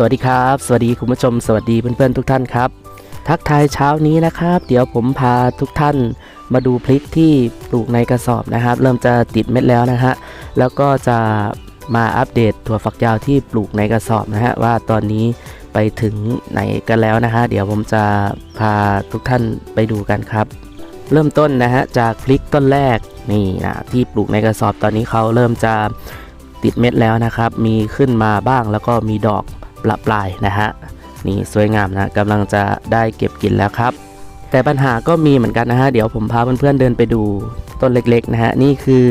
สวัสดีครับ สวัสดีคุณผู้ชม สวัสดีเพื่อนๆทุกท่านครับ ทักทายเช้านี้นะครับ เดี๋ยวผมพาทุกท่านมาดูพริกที่ปลูกในกระสอบนะครับ เริ่มจะติดเม็ดแล้วนะฮะแล้วก็จะมาอัปเดตถั่วฝักยาวที่ปลูกในกระสอบนะฮะว่าตอนนี้ไปถึงไหนกันแล้วนะฮะเดี๋ยวผมจะพาทุกท่านไปดูกันครับ เริ่มต้นนะฮะจากพริกต้นแรกนี่นะที่ปลูกในกระสอบตอนนี้เขาเริ่มจะติดเม็ดแล้วนะครับ มีขึ้นมาบ้างแล้วก็มีดอก ปละปลายนะฮะนี่สวยงามนะกำลังจะได้เก็บกินแล้วครับ แต่ปัญหาก็มีเหมือนกันนะฮะเดี๋ยวผมพาเพื่อนๆเดินไปดูต้นเล็กๆนะฮะนี่คือ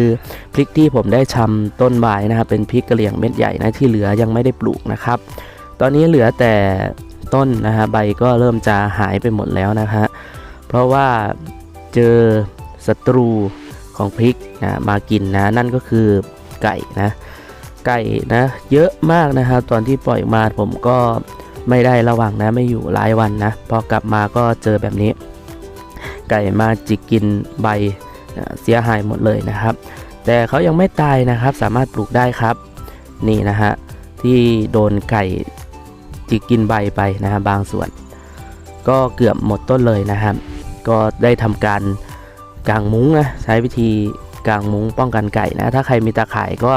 พริกที่ผมได้ชำต้นใบนะครับเป็นพริกกระเหลี่ยงเม็ดใหญ่นะที่เหลือยังไม่ได้ปลูกนะครับ ตอนนี้เหลือแต่ต้นนะฮะใบก็เริ่มจะหายไปหมดแล้วนะฮะเพราะว่าเจอศัตรูของพริกนะมากินนะนั่นก็คือไก่นะ ไก่นะ เยอะมากนะครับตอนที่ปล่อยมาผมก็ไม่ได้ระวังนะไม่อยู่หลายวันนะ พอกลับมาก็เจอแบบนี้ ไก่มาจิกกินใบนะเสียหายหมดเลยนะครับ แต่เขายังไม่ตายนะครับ สามารถปลูกได้ครับ นี่นะฮะที่โดนไก่จิกกินใบไปนะฮะบางส่วน ก็เกือบหมดต้นเลยนะครับ ก็ได้ทำการกางมุ้งนะใช้วิธีกางมุ้งป้องกันไก่นะ ถ้าใครมีตาข่ายก็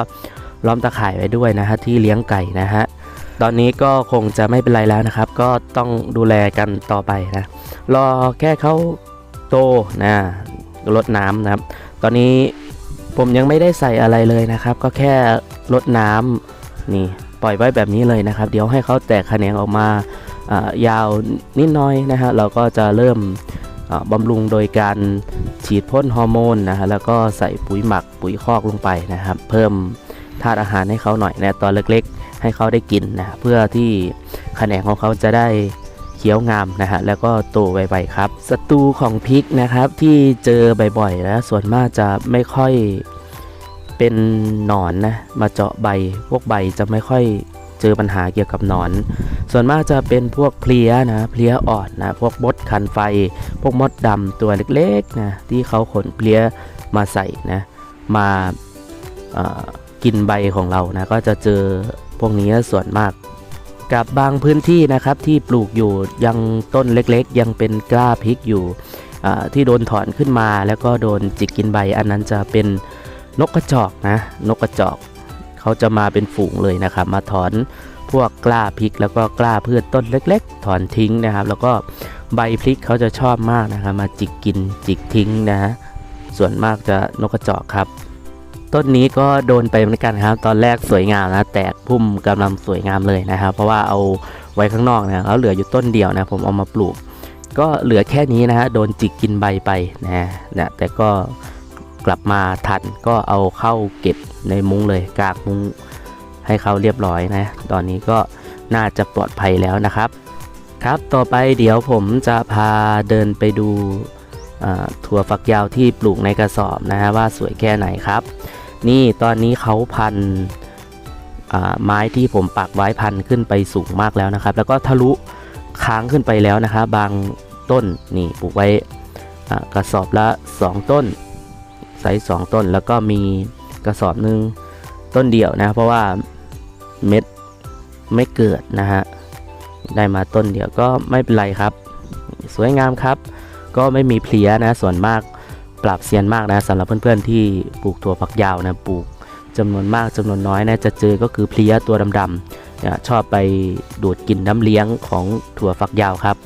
ล้อมตาข่ายไว้ด้วยนะฮะที่เลี้ยงไก่นะฮะตอนนี้ก็คงจะไม่เป็นไรแล้วนะครับ ก็ต้องดูแลกันต่อไปนะรอแค่เขาโตนะลดน้ำนะครับ ตอนนี้ผมยังไม่ได้ใส่อะไรเลยนะครับ ก็แค่ลดน้ำนี่ปล่อยไว้แบบนี้เลยนะครับ เดี๋ยวให้เขาแตกแขนงออกมาายาวนิดหน้อยนะฮะเราก็จะเริ่มบำรุงโดยการฉีดพ่นฮอร์โมนนะฮะแล้วก็ใส่ปุ๋ยหมักปุ๋ยคอกลงไปนะครับ เพิ่ม ธาตุอาหารให้เขาหน่อยนะตอนเล็กๆ ให้เขาได้กินนะเพื่อที่แขนงของเขาจะได้เขียวงามนะฮะแล้วก็โตไวๆครับศัตรูของพริกนะครับที่เจอบ่อยๆนะส่วนมากจะไม่ค่อยเป็นหนอนนะมาเจาะใบพวกใบจะไม่ค่อยเจอปัญหาเกี่ยวกับหนอน ส่วนมากจะเป็นพวกเพลี้ยนะเพลี้ยอ่อนนะพวกมดคันไฟ พวกมดดำตัวเล็กๆนะที่เขาขนเพลี้ยมาใส่นะมา กินใบของเรานะก็จะเจอพวกนี้ส่วนมาก กับบางพื้นที่นะครับที่ปลูกอยู่ยังต้นเล็กๆ ยังเป็นกล้าพริกอยู่ที่โดนถอนขึ้นมาแล้วก็โดนจิกกินใบ อันนั้นจะเป็นนกกระจอกนะนกกระจอกเขาจะมาเป็นฝูงเลยนะครับ มาถอนพวกกล้าพริก แล้วก็กล้าพืชต้นเล็ก ๆ ถอนทิ้งนะครับ แล้วก็ใบพริกเขาจะชอบมากนะครับมาจิกกินจิกทิ้งนะฮะส่วนมากจะนกกระจอกครับ ต้นนี้ก็โดนไปเหมือนกันครับ ตอนแรกสวยงามนะ แตกพุ่มกำลังสวยงามเลยนะครับ เพราะว่าเอาไว้ข้างนอกนะเขาเหลืออยู่ต้นเดียวนะ ผมเอามาปลูก ก็เหลือแค่นี้นะฮะโดนจิกกินใบไปนะนะแต่ก็กลับมาทันก็เอาเข้าเก็บในมุ้งเลยกากมุ้งให้เขาเรียบร้อยนะ ตอนนี้ก็น่าจะปลอดภัยแล้วนะครับ ครับต่อไปเดี๋ยวผมจะพาเดินไปดูถั่วฝักยาวที่ปลูกในกระสอบนะฮะว่าสวยแค่ไหนครับ นี่ตอนนี้เขาพันไม้ที่ผมปักไว้พันขึ้นไปสูงมากแล้วนะครับ แล้วก็ทะลุค้างขึ้นไปแล้วนะครับ บางต้นนี่ปลูกไว้กระสอบละ 2 ต้นไซส์สองต้น แล้วก็มีกระสอบหนึ่งต้นเดียวนะ เพราะว่าเม็ดไม่เกิดนะฮะได้มาต้นเดียวก็ไม่เป็นไรครับ สวยงามครับ ก็ไม่มีเพลียนะส่วนมาก ปรับเซียนมากนะสำหรับเพื่อนๆที่ปลูกถั่วฝักยาวนะปลูกจำนวนมากจำนวนน้อยนะจะเจอก็คือเพลี้ยตัวดำๆนี่ยชอบไปดูดกินน้ำเลี้ยงของถั่วฝักยาวครับ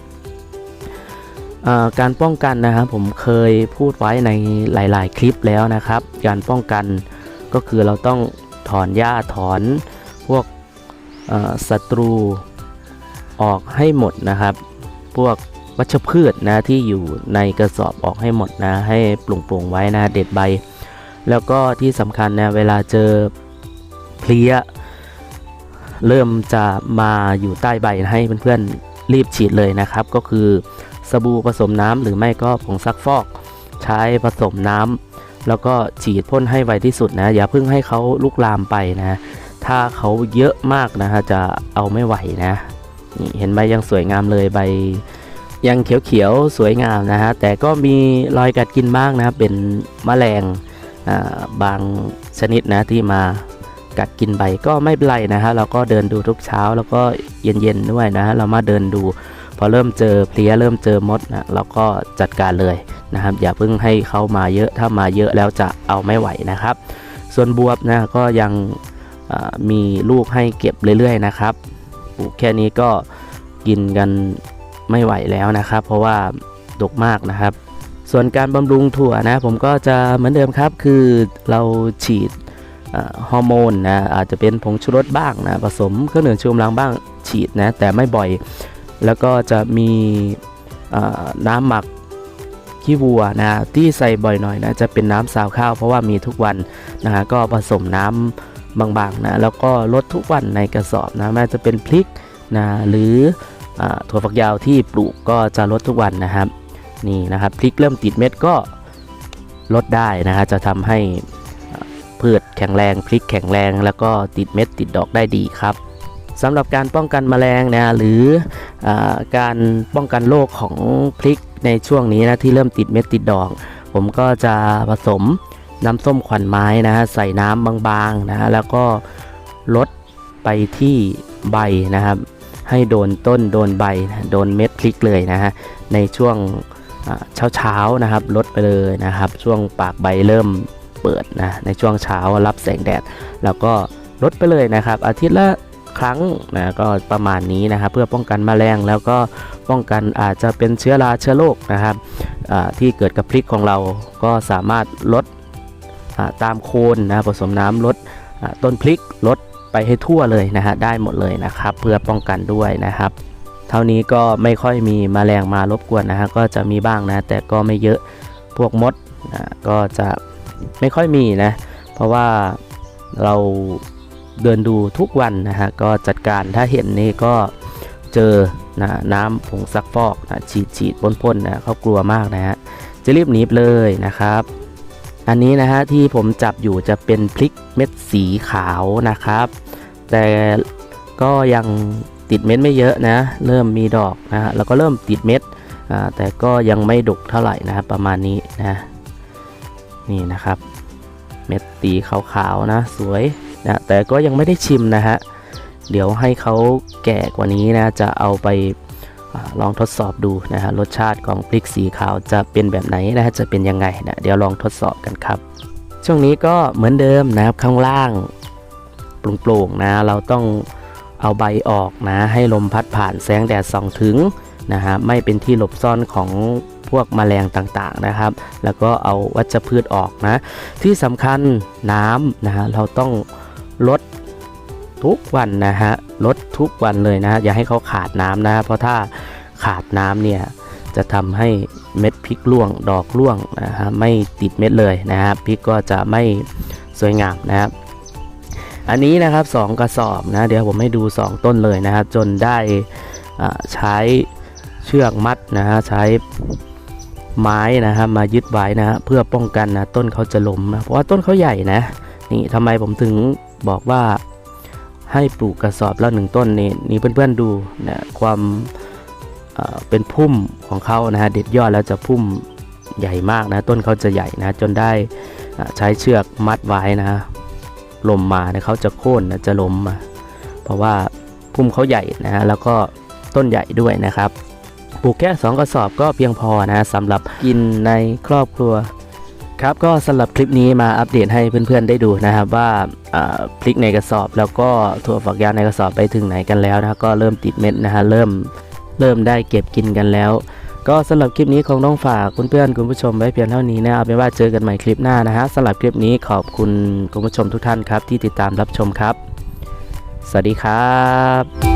การป้องกันนะครับผมเคยพูดไว้ในหลาย ๆ คลิปแล้วนะครับ การป้องกันก็คือเราต้องถอนหญ้าถอนพวกศัตรูออกให้หมดนะครับ พวก วัชพืชนะที่อยู่ในกระสอบออกให้หมดนะ ให้ปลุงปลงๆไว้นะเด็ดใบ แล้วก็ที่สำคัญนะเวลาเจอเพลี้ยเริ่มจะมาอยู่ใต้ใบให้เพื่อนๆรีบฉีดเลยนะครับ ก็คือสบู่ผสมน้ำหรือไม่ก็ผงซักฟอก ใช้ผสมน้ำแล้วก็ฉีดพ่นให้ไวที่สุดนะ อย่าเพิ่งให้เขาลุกลามไปนะ ถ้าเขาเยอะมากนะฮะจะเอาไม่ไหวนะนเห็นใบยังสวยงามเลยใบ ยังเขียวๆสวยงามนะฮะแต่ก็มีรอยกัดกินบ้างนะครับเป็นแมลงบางชนิดนะที่มากัดกินใบก็ไม่เป็นไรนะฮะเราก็เดินดูทุกเช้าแล้วก็เย็นๆด้วยนะฮะเรามาเดินดู พอเริ่มเจอเพลี้ยเริ่มเจอมดนะเราก็จัดการเลยนะครับ อย่าเพิ่งให้เขามาเยอะถ้ามาเยอะแล้วจะเอาไม่ไหวนะครับ ส่วนบวบนะก็ยังมีลูกให้เก็บเรื่อยๆนะครับปลูกแค่นี้ก็กินกัน ไม่ไหวแล้วนะครับ เพราะว่าดกมากนะครับ ส่วนการบำรุงถั่วนะ ผมก็จะเหมือนเดิมครับ คือเราฉีดฮอร์โมนนะอาจจะเป็นผงชูรสบ้างนะผสมเครื่องดื่มชูกำลังบ้างฉีดนะแต่ไม่บ่อย แล้วก็จะมีน้ำหมักขี้วัวนะที่ใส่บ่อยหน่อยนะจะเป็นน้ำสาวข้าวเพราะว่ามีทุกวันนะฮะก็ผสมน้ำบางๆนะแล้วก็ลดทุกวันในกระสอบนะแม้จะเป็นพริกนะหรือ ถั่วฝักยาวที่ปลูกก็จะลดทุกวันนะครับนี่นะครับพริกเริ่มติดเม็ดก็ลดได้นะฮะจะทำให้พืชแข็งแรงพริกแข็งแรง แล้วก็ติดเม็ดติดดอกได้ดีครับสำหรับการป้องกันแมลงนะหรืออการป้องกันโรคของพริกในช่วงนี้นะที่เริ่มติดเม็ดติดดอก ผมก็จะผสมน้ำส้มขวัญไม้นะฮะใส่น้ำบางๆนะฮะแล้วก็ลดไปที่ใบนะครับ ให้โดนต้นโดนใบโดนเม็ดพริกเลยนะฮะในช่วงเช้าเช้าๆนะครับลดไปเลยนะครับ ช่วงปากใบเริ่มเปิดนะในช่วงเช้ารับแสงแดด แล้วก็ลดไปเลยนะครับ อาทิตย์ละครั้งนะก็ประมาณนี้นะครับเพื่อป้องกันแมลงแล้วก็ป้องกันอาจจะเป็นเชื้อราเชื้อโรคนะครับที่เกิดกับพริกของเราก็สามารถลดตามโคนนะผสมน้ำลดต้นพริกลด ไปให้ทั่วเลยนะฮะได้หมดเลยนะครับ เพื่อป้องกันด้วยนะครับ เท่านี้ก็ไม่ค่อยมีแมลงมารบกวนนะฮะก็จะมีบ้างนะแต่ก็ไม่เยอะพวกมดนะก็จะไม่ค่อยมีนะ เพราะว่าเราเดินดูทุกวันนะฮะก็จัดการถ้าเห็นนี่ก็เจอนะน้ำผงซักฟอกนะฉีดฉีดพ่นๆนะเขากลัวมากนะฮะจะรีบหนีบเลยนะครับ อันนี้นะฮะที่ผมจับอยู่จะเป็นพริกเม็ดสีขาวนะครับ แต่ก็ยังติดเม็ดไม่เยอะนะ เริ่มมีดอกนะฮะแล้วก็เริ่มติดเม็ดแต่ก็ยังไม่ดกเท่าไหร่นะครับประมาณนี้นะนี่นะครับ เม็ดตีขาวๆนะสวยนะแต่ก็ยังไม่ได้ชิมนะฮะเดี๋ยวให้เขาแก่กว่านี้นะจะเอาไป ลองทดสอบดูนะฮะรสชาติของพริกสีขาวจะเป็นแบบไหนนะฮะจะเป็นยังไงนะเดี๋ยวลองทดสอบกันครับ ช่วงนี้ก็เหมือนเดิมนะครับข้างล่างโปร่งๆนะเราต้องเอาใบออกนะให้ลมพัดผ่านแสงแดดส่องถึงนะฮะไม่เป็นที่หลบซ่อนของพวกแมลงต่างๆนะครับ แล้วก็เอาวัชพืชออกนะ ที่สำคัญน้ำนะฮะเราต้องลดทุกวันนะฮะลดทุกวันเลยนะฮะอย่าให้เขาขาดน้ำนะเพราะถ้า ขาดน้ำเนี่ยจะทำให้เม็ดพริกร่วงดอกร่วงนะฮะไม่ติดเม็ดเลยนะฮะพริกก็จะไม่สวยงามนะครับ อันนี้นะครับ 2 กระสอบนะเดี๋ยวผมให้ดู 2 ต้นเลยนะครับ จนได้อ่าใช้เชือกมัดนะฮะใช้ไม้นะฮะมายึดไว้นะฮะเพื่อป้องกันนะต้นเขาจะล้มนะเพราะว่าต้นเขาใหญ่นะนี่ทำไมผมถึงบอกว่าให้ปลูกกระสอบละหนึ่งต้นนี่นี่เพื่อนๆดูนะความ เป็นพุ่มของเขานะฮะเด็ดยอดแล้วจะพุ่มใหญ่มากนะต้นเขาจะใหญ่นะจนได้ใช้เชือกมัดไว้นะลมมาเนี่ยเขาจะโค่นนะจะล้มมาเพราะว่าพุ่มเขาใหญ่นะฮะแล้วก็ต้นใหญ่ด้วยนะครับปลูกแค่2กระสอบก็เพียงพอนะสำหรับกินในครอบครัวครับก็สำหรับคลิปนี้มาอัปเดตให้เพื่อนๆได้ดูนะครับว่าพริกในกระสอบแล้วก็ถั่วฝักยาวในกระสอบไปถึงไหนกันแล้วนะก็เริ่มติดเม็ดนะฮะเริ่ม เริ่มได้เก็บกินกันแล้ว ก็สำหรับคลิปนี้คงต้องฝากเพื่อนๆคุณผู้ชมไว้เพียงเท่านี้นะเอาเป็นว่าเจอกันใหม่คลิปหน้านะฮะสำหรับคลิปนี้ขอบคุณคุณผู้ชมทุกท่านครับที่ติดตามรับชมครับ สวัสดีครับ